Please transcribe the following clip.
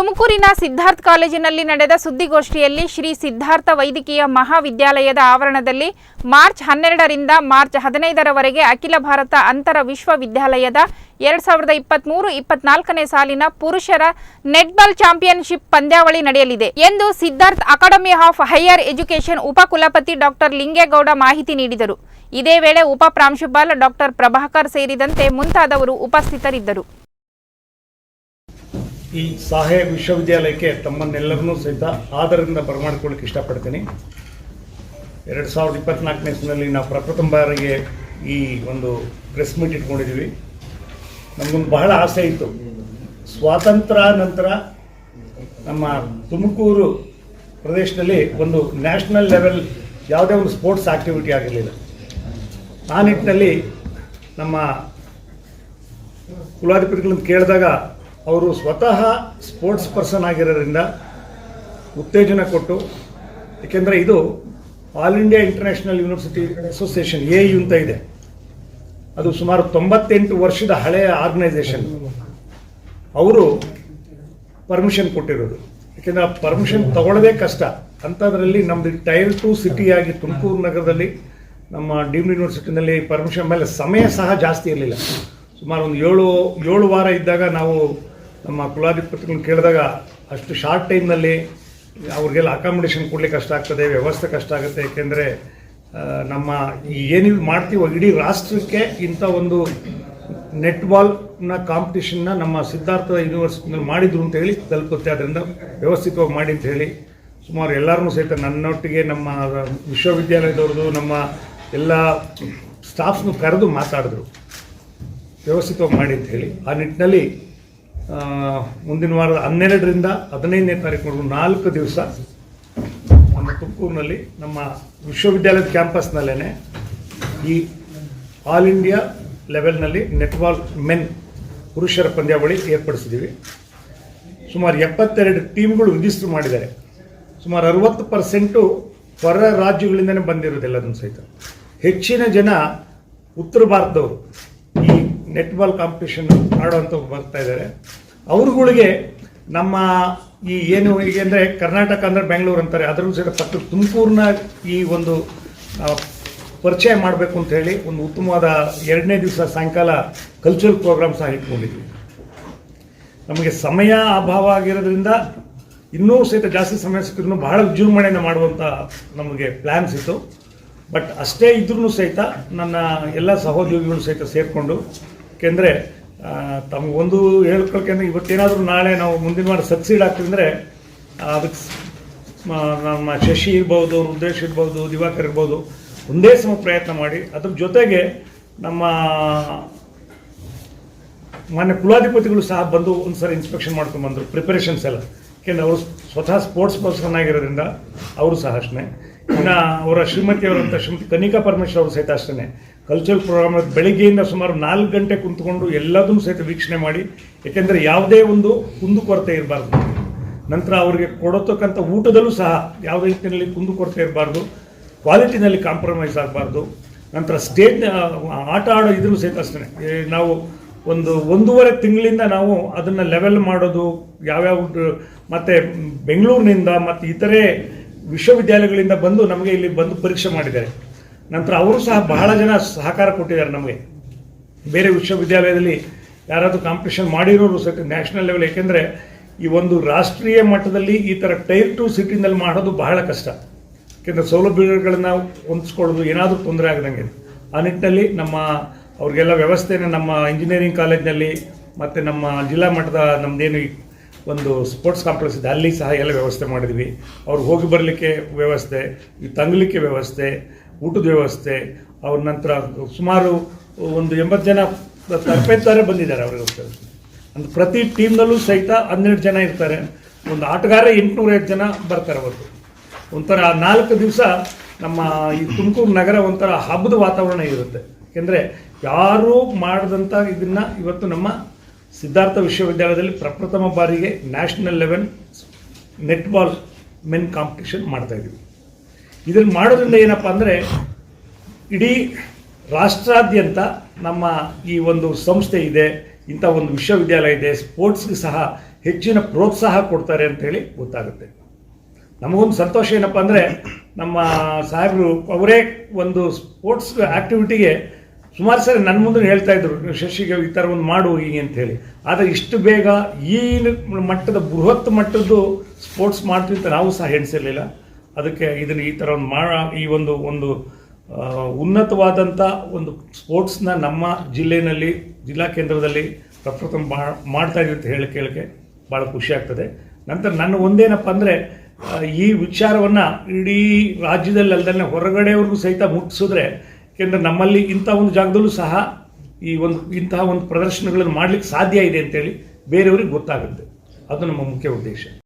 ತುಮಕೂರಿನ ಸಿದ್ಧಾರ್ಥ ಕಾಲೇಜಿನಲ್ಲಿ ನಡೆದ ಸುದ್ದಿಗೋಷ್ಠಿಯಲ್ಲಿ ಶ್ರೀ ಸಿದ್ಧಾರ್ಥ ವೈದ್ಯಕೀಯ ಮಹಾವಿದ್ಯಾಲಯದ ಆವರಣದಲ್ಲಿ ಮಾರ್ಚ್ ಹನ್ನೆರಡರಿಂದ ಮಾರ್ಚ್ ಹದಿನೈದರವರೆಗೆ ಅಖಿಲ ಭಾರತ ಅಂತರ ವಿಶ್ವವಿದ್ಯಾಲಯದ ಎರಡ್ ಸಾವಿರದ ಇಪ್ಪತ್ಮೂರು ಇಪ್ಪತ್ನಾಲ್ಕನೇ ಸಾಲಿನ ಪುರುಷರ ನೆಟ್ಬಾಲ್ ಚಾಂಪಿಯನ್ಶಿಪ್ ಪಂದ್ಯಾವಳಿ ನಡೆಯಲಿದೆ ಎಂದು Siddhartha academy of higher education ಉಪಕುಲಪತಿ doctor Lingegowda ಮಾಹಿತಿ ನೀಡಿದರು. ಇದೇ ವೇಳೆ ಉಪ ಪ್ರಾಂಶುಪಾಲ ಡಾಕ್ಟರ್ ಪ್ರಭಾಕರ್ ಸೇರಿದಂತೆ ಮುಂತಾದವರು ಉಪಸ್ಥಿತರಿದ್ದರು. ಈ ಸಾಹೇಬ್ ವಿಶ್ವವಿದ್ಯಾಲಯಕ್ಕೆ ತಮ್ಮನ್ನೆಲ್ಲರನ್ನೂ ಸಹಿತ ಆದರಿಂದ ಬರಮಾಡ್ಕೊಳ್ಳಿಕ್ಕೆ ಇಷ್ಟಪಡ್ತೀನಿ. ಎರಡು ಸಾವಿರದ ಇಪ್ಪತ್ನಾಲ್ಕನೇ ಇಸ್ವಿನಲ್ಲಿ ನಾವು ಪ್ರಪ್ರಥಮ ಬಾರಿಗೆ ಈ ಒಂದು ಪ್ರೆಸ್ ಮೀಟ್ ಇಟ್ಕೊಂಡಿದ್ದೀವಿ. ನಮಗೊಂದು ಬಹಳ ಆಸೆ ಇತ್ತು. ಸ್ವಾತಂತ್ರ್ಯ ನಂತರ ನಮ್ಮ ತುಮಕೂರು ಪ್ರದೇಶದಲ್ಲಿ ಒಂದು ನ್ಯಾಷನಲ್ ಲೆವೆಲ್ ಯಾವುದೇ ಒಂದು ಸ್ಪೋರ್ಟ್ಸ್ ಆಕ್ಟಿವಿಟಿ ಆಗಿರಲಿಲ್ಲ. ಆ ನಿಟ್ಟಿನಲ್ಲಿ ನಮ್ಮ ಕುಲಾಧಿಪತಿಗಳನ್ನು ಕೇಳಿದಾಗ ಅವರು ಸ್ವತಃ ಸ್ಪೋರ್ಟ್ಸ್ ಪರ್ಸನ್ ಆಗಿರೋದ್ರಿಂದ ಉತ್ತೇಜನ ಕೊಟ್ಟು, ಏಕೆಂದರೆ ಇದು all India international university association A U ಅಂತ ಇದೆ. ಅದು ಸುಮಾರು ತೊಂಬತ್ತೆಂಟು ವರ್ಷದ ಹಳೆಯ ಆರ್ಗನೈಸೇಷನ್ ಅವರು ಪರ್ಮಿಷನ್ ಕೊಟ್ಟಿರೋದು. ಯಾಕೆಂದರೆ ಆ ಪರ್ಮಿಷನ್ ತಗೊಳ್ಳೋದೇ ಕಷ್ಟ. ಅಂಥದ್ರಲ್ಲಿ ನಮ್ಮದು ಟೈರ್ ಟು ಸಿಟಿಯಾಗಿ ತುಮಕೂರು ನಗರದಲ್ಲಿ ನಮ್ಮ ಡೀಮ್ಡ್ ಯೂನಿವರ್ಸಿಟಿನಲ್ಲಿ ಪರ್ಮಿಷನ್ ಮೇಲೆ ಸಮಯ ಸಹ ಜಾಸ್ತಿ ಇರಲಿಲ್ಲ. ಸುಮಾರು ಒಂದು ಏಳು ಏಳು ವಾರ ಇದ್ದಾಗ ನಾವು ನಮ್ಮ ಕುಲಾಧಿಪತಿಗಳನ್ನ ಕೇಳಿದಾಗ ಅಷ್ಟು ಶಾರ್ಟ್ ಟೈಮ್ನಲ್ಲಿ ಅವ್ರಿಗೆಲ್ಲ ಅಕಾಮಿಡೇಷನ್ ಕೊಡಲಿಕ್ಕೆ ಕಷ್ಟ ಆಗ್ತದೆ, ವ್ಯವಸ್ಥೆ ಕಷ್ಟ ಆಗುತ್ತೆ. ಏಕೆಂದರೆ ನಮ್ಮ ಏನು ಮಾಡ್ತೀವೋ ಇಡೀ ರಾಷ್ಟ್ರಕ್ಕೆ ಇಂಥ ಒಂದು ನೆಟ್ಬಾಲ್ನ ಕಾಂಪಿಟೇಷನ್ನ ನಮ್ಮ ಸಿದ್ಧಾರ್ಥ ಯೂನಿವರ್ಸಿಟಿನಲ್ಲಿ ಮಾಡಿದ್ರು ಅಂತ ಹೇಳಿ ತಲುಪುತ್ತೆ. ಅದರಿಂದ ವ್ಯವಸ್ಥಿತವಾಗಿ ಮಾಡಿ ಅಂತ ಹೇಳಿ ಸುಮಾರು ಎಲ್ಲರನ್ನೂ ಸಹಿತ ನನ್ನೊಟ್ಟಿಗೆ ನಮ್ಮ ವಿಶ್ವವಿದ್ಯಾಲಯದವ್ರದ್ದು, ನಮ್ಮ ಎಲ್ಲ ಸ್ಟಾಫ್ಸ್ನು ಕರೆದು ಮಾತಾಡಿದ್ರು. ವ್ಯವಸ್ಥಿತವಾಗಿ ಮಾಡಿ ಅಂತ ಹೇಳಿ. ಆ ನಿಟ್ಟಿನಲ್ಲಿ ಮುಂದಿನ ವಾರದ ಹನ್ನೆರಡರಿಂದ ಹದಿನೈದನೇ ತಾರೀಕು ನಾಲ್ಕು ದಿವಸ ನಮ್ಮ ತುಮಕೂರಿನಲ್ಲಿ ನಮ್ಮ ವಿಶ್ವವಿದ್ಯಾಲಯದ ಕ್ಯಾಂಪಸ್ನಲ್ಲೇ ಈ ಆಲ್ ಇಂಡಿಯಾ ಲೆವೆಲ್ನಲ್ಲಿ ನೆಟ್ಬಾಲ್ ಮೆನ್ ಪುರುಷರ ಪಂದ್ಯಾವಳಿ ಏರ್ಪಡಿಸಿದ್ದೀವಿ. ಸುಮಾರು ಎಪ್ಪತ್ತೆರಡು ಟೀಮ್ಗಳು ರಿಜಿಸ್ಟರ್ ಮಾಡಿದ್ದಾರೆ. ಸುಮಾರು ಅರವತ್ತು ಪರ್ಸೆಂಟು ಹೊರ ರಾಜ್ಯಗಳಿಂದನೇ ಬಂದಿರೋದೆಲ್ಲದನ್ನು ಸಹಿತ. ಹೆಚ್ಚಿನ ಜನ ಉತ್ತರ ಭಾರತದವರು. ನೆಟ್ಬಾಲ್ ಕಾಂಪಿಟೇಷನ್ ಆಡೋವಂಥವ್ರು ಬರ್ತಾ ಇದ್ದಾರೆ. ಅವ್ರುಗಳಿಗೆ ನಮ್ಮ ಈ ಏನು ಈಗ ಅಂದರೆ ಕರ್ನಾಟಕ ಅಂದರೆ ಬೆಂಗಳೂರು ಅಂತಾರೆ. ಅದರಲ್ಲೂ ಸಹಿತ ಪಕ್ಕ ತುಮಕೂರಿನ ಈ ಒಂದು ಪರಿಚಯ ಮಾಡಬೇಕು ಅಂತ ಹೇಳಿ ಒಂದು ಉತ್ತಮವಾದ ಎರಡನೇ ದಿವಸ ಸಾಯಂಕಾಲ ಕಲ್ಚರಲ್ ಪ್ರೋಗ್ರಾಮ್ ಸಹ ಇಟ್ಕೊಂಡಿದ್ವಿ. ನಮಗೆ ಸಮಯ ಅಭಾವ ಆಗಿರೋದ್ರಿಂದ ಇನ್ನೂ ಸಹಿತ ಜಾಸ್ತಿ ಸಮಯ ಸಿಕ್ಕಿದ್ರು ಬಹಳ ವಿಜೃಂಭಣೆಯನ್ನು ಮಾಡುವಂಥ ನಮಗೆ ಪ್ಲ್ಯಾನ್ಸ್ ಇತ್ತು. ಬಟ್ ಅಷ್ಟೇ ಇದ್ರೂ ಸಹಿತ ನನ್ನ ಎಲ್ಲ ಸಹೋದ್ಯೋಗಿಗಳು ಸಹಿತ ಸೇರಿಕೊಂಡು ಏಕೆಂದರೆ ತಮಗೊಂದು ಹೇಳ್ಕೊಳ್ಕೆಂದ್ರೆ ಇವತ್ತೇನಾದರೂ ನಾಳೆ ನಾವು ಮುಂದಿನ ವಾರ ಸಕ್ಸೀಡ್ ಆಗ್ತಿದ್ರೆ ಅದಕ್ಕೆ ನಮ್ಮ ಶಶಿ ಇರ್ಬೋದು, ರುದ್ರೇಶ್ ಇರ್ಬೋದು, ದಿವಾಕರ್ ಇರ್ಬೋದು, ಒಂದೇ ಸಮ ಪ್ರಯತ್ನ ಮಾಡಿ, ಅದ್ರ ಜೊತೆಗೆ ನಮ್ಮ ಮಾನ್ಯ ಕುಲಾಧಿಪತಿಗಳು ಸಹ ಬಂದು ಒಂದು ಸರಿ ಇನ್ಸ್ಪೆಕ್ಷನ್ ಮಾಡ್ಕೊಂಡು ಬಂದರು ಪ್ರಿಪರೇಷನ್ಸ್ ಎಲ್ಲ. ಯಾಕೆಂದ್ರೆ ಅವರು ಸ್ವತಃ ಸ್ಪೋರ್ಟ್ಸ್ ಪರ್ಸನ್ ಆಗಿರೋದ್ರಿಂದ, ಅವರು ಸಹ ಅಷ್ಟೇ. ಇನ್ನು ಅವರ ಶ್ರೀಮತಿಯವರಂಥ ಶ್ರೀಮತಿ ಕನಿಕಾ ಪರಮೇಶ್ವರ್ ಅವರು ಸಹಿತ ಅಷ್ಟೇ ಕಲ್ಚರಲ್ ಪ್ರೋಗ್ರಾಮ್ ಬೆಳಿಗ್ಗೆಯಿಂದ ಸುಮಾರು ನಾಲ್ಕು ಗಂಟೆ ಕುಂತ್ಕೊಂಡು ಎಲ್ಲದನ್ನು ಸಹಿತ ವೀಕ್ಷಣೆ ಮಾಡಿ. ಏಕೆಂದರೆ ಯಾವುದೇ ಒಂದು ಕುಂದುಕೊರತೆ ಇರಬಾರ್ದು. ನಂತರ ಅವರಿಗೆ ಕೊಡತಕ್ಕಂಥ ಊಟದಲ್ಲೂ ಸಹ ಯಾವುದೇ ರೀತಿಯಲ್ಲಿ ಕುಂದುಕೊರತೆ ಇರಬಾರ್ದು. ಕ್ವಾಲಿಟಿನಲ್ಲಿ ಕಾಂಪ್ರಮೈಸ್ ಆಗಬಾರ್ದು. ನಂತರ ಸ್ಟೇಜ್ ಆಟ ಆಡೋ ಇದ್ರೂ ಸಹಿತ ಅಷ್ಟೇ ನಾವು ಒಂದು ಒಂದೂವರೆ ತಿಂಗಳಿಂದ ನಾವು ಅದನ್ನು ಲೆವೆಲ್ ಮಾಡೋದು, ಯಾವ್ಯಾವ, ಮತ್ತೆ ಬೆಂಗಳೂರಿನಿಂದ ಮತ್ತು ಇತರೆ ವಿಶ್ವವಿದ್ಯಾಲಯಗಳಿಂದ ಬಂದು ನಮಗೆ ಇಲ್ಲಿ ಬಂದು ಪರೀಕ್ಷೆ ಮಾಡಿದ್ದಾರೆ. ನಂತರ ಅವರು ಸಹ ಬಹಳ ಜನ ಸಹಕಾರ ಕೊಟ್ಟಿದ್ದಾರೆ ನಮಗೆ. ಬೇರೆ ವಿಶ್ವವಿದ್ಯಾಲಯದಲ್ಲಿ ಯಾರಾದರೂ ಕಾಂಪಿಟೇಷನ್ ಮಾಡಿರೋರು ಸಹ ನ್ಯಾಷನಲ್ ಲೆವೆಲ್ ಏಕೆಂದರೆ ಈ ಒಂದು ರಾಷ್ಟ್ರೀಯ ಮಟ್ಟದಲ್ಲಿ ಈ ಥರ ಟೈರ್ ಟು ಸಿಟಿನಲ್ಲಿ ಮಾಡೋದು ಬಹಳ ಕಷ್ಟ. ಏಕೆಂದರೆ ಸೌಲಭ್ಯಗಳನ್ನು ಹೊಂದಿಸ್ಕೊಳ್ಳೋದು ಏನಾದರೂ ತೊಂದರೆ ಆಗದಂಗೆ. ಆ ನಿಟ್ಟಿನಲ್ಲಿ ನಮ್ಮ ಅವ್ರಿಗೆಲ್ಲ ವ್ಯವಸ್ಥೆನ ನಮ್ಮ ಇಂಜಿನಿಯರಿಂಗ್ ಕಾಲೇಜ್ನಲ್ಲಿ ಮತ್ತು ನಮ್ಮ ಜಿಲ್ಲಾ ಮಟ್ಟದ ನಮ್ಮದೇನು ಒಂದು ಸ್ಪೋರ್ಟ್ಸ್ ಕಾಂಪ್ಲೆಕ್ಸ್ ಇದೆ, ಅಲ್ಲಿ ಸಹ ಎಲ್ಲ ವ್ಯವಸ್ಥೆ ಮಾಡಿದ್ವಿ. ಅವ್ರು ಹೋಗಿ ಬರಲಿಕ್ಕೆ ವ್ಯವಸ್ಥೆ ತಂಗಲಿಕ್ಕೆ ವ್ಯವಸ್ಥೆ, ಊಟದ ವ್ಯವಸ್ಥೆ, ಅವ್ರ ನಂತರ ಸುಮಾರು ಒಂದು ಎಂಬತ್ತು ಜನ ತರಬೇತಾರೆ ಬಂದಿದ್ದಾರೆ ಅವರಿಗೋಸ್ಕರ ಅಂದ್ರೆ ಪ್ರತಿ ಟೀಮ್ನಲ್ಲೂ ಸಹಿತ ಹನ್ನೆರಡು ಜನ ಇರ್ತಾರೆ. ಒಂದು ಆಟಗಾರ ಎಂಟುನೂರೈವತ್ತು ಜನ ಬರ್ತಾರೆ ಅವರು ಒಂಥರ ನಾಲ್ಕು ದಿವಸ ನಮ್ಮ ಈ ತುಮಕೂರು ನಗರ ಒಂಥರ ಹಬ್ಬದ ವಾತಾವರಣ ಇರುತ್ತೆ. ಏಕೆಂದರೆ ಯಾರೂ ಮಾಡಿದಂಥ ಇದನ್ನು ಇವತ್ತು ನಮ್ಮ ಸಿದ್ಧಾರ್ಥ ವಿಶ್ವವಿದ್ಯಾಲಯದಲ್ಲಿ ಪ್ರಪ್ರಥಮ ಬಾರಿಗೆ national level netball men competition ಮಾಡ್ತಾ ಇದ್ದೀವಿ. ಇದನ್ನು ಮಾಡೋದ್ರಿಂದ ಏನಪ್ಪ ಅಂದರೆ ಇಡೀ ರಾಷ್ಟ್ರಾದ್ಯಂತ ನಮ್ಮ ಈ ಒಂದು ಸಂಸ್ಥೆ ಇದೆ, ಇಂಥ ಒಂದು ವಿಶ್ವವಿದ್ಯಾಲಯ ಇದೆ, ಸ್ಪೋರ್ಟ್ಸ್ಗೆ ಸಹ ಹೆಚ್ಚಿನ ಪ್ರೋತ್ಸಾಹ ಕೊಡ್ತಾರೆ ಅಂತೇಳಿ ಗೊತ್ತಾಗುತ್ತೆ. ನಮಗೊಂದು ಸಂತೋಷ ಏನಪ್ಪ ಅಂದರೆ ನಮ್ಮ ಸಾಹೇಬರು ಅವರೇ ಒಂದು ಸ್ಪೋರ್ಟ್ಸ್ ಆ್ಯಕ್ಟಿವಿಟಿಗೆ ಸುಮಾರು ಸರಿ ನನ್ನ ಮುಂದೆ ಹೇಳ್ತಾ ಇದ್ರು ಶಶಿಗೆ ಈ ಥರ ಒಂದು ಮಾಡು, ಹೀಗೆ ಅಂತ ಹೇಳಿ. ಆದರೆ ಇಷ್ಟು ಬೇಗ ಈ ಮಟ್ಟದ, ಬೃಹತ್ ಮಟ್ಟದ್ದು ಸ್ಪೋರ್ಟ್ಸ್ ಮಾಡ್ತೀವಿ ಅಂತ ನಾವು ಸಹ ಎಣಿಸಿರಲಿಲ್ಲ. ಅದಕ್ಕೆ ಇದನ್ನು ಈ ಥರ ಒಂದು ಮಾ, ಈ ಒಂದು ಒಂದು ಉನ್ನತವಾದಂಥ ಒಂದು ಸ್ಪೋರ್ಟ್ಸ್ನ ನಮ್ಮ ಜಿಲ್ಲೆಯಲ್ಲಿ ಜಿಲ್ಲಾ ಕೇಂದ್ರದಲ್ಲಿ ಪ್ರಪ್ರಥಮ ಮಾಡ್ತಾ ಇದ್ದೀವಿ ಅಂತ ಹೇಳಿ ಕೇಳಕ್ಕೆ ಭಾಳ ಖುಷಿ ಆಗ್ತದೆ. ನಂತರ ನನ್ನ ಒಂದೇನಪ್ಪ ಅಂದರೆ ಈ ವಿಚಾರವನ್ನು ಇಡೀ ರಾಜ್ಯದಲ್ಲಿ ಅಲ್ದಲ್ಲೇ ಹೊರಗಡೆಯವ್ರಿಗೂ ಸಹಿತ ಮುಟ್ಟಿಸಿದ್ರೆ ಯಾಕೆಂದರೆ ನಮ್ಮಲ್ಲಿ ಇಂಥ ಒಂದು ಜಾಗದಲ್ಲೂ ಸಹ ಈ ಒಂದು ಇಂತಹ ಒಂದು ಪ್ರದರ್ಶನಗಳನ್ನು ಮಾಡಲಿಕ್ಕೆ ಸಾಧ್ಯ ಇದೆ ಅಂತೇಳಿ ಬೇರೆಯವ್ರಿಗೆ ಗೊತ್ತಾಗುತ್ತೆ. ಅದು ನಮ್ಮ ಮುಖ್ಯ ಉದ್ದೇಶ.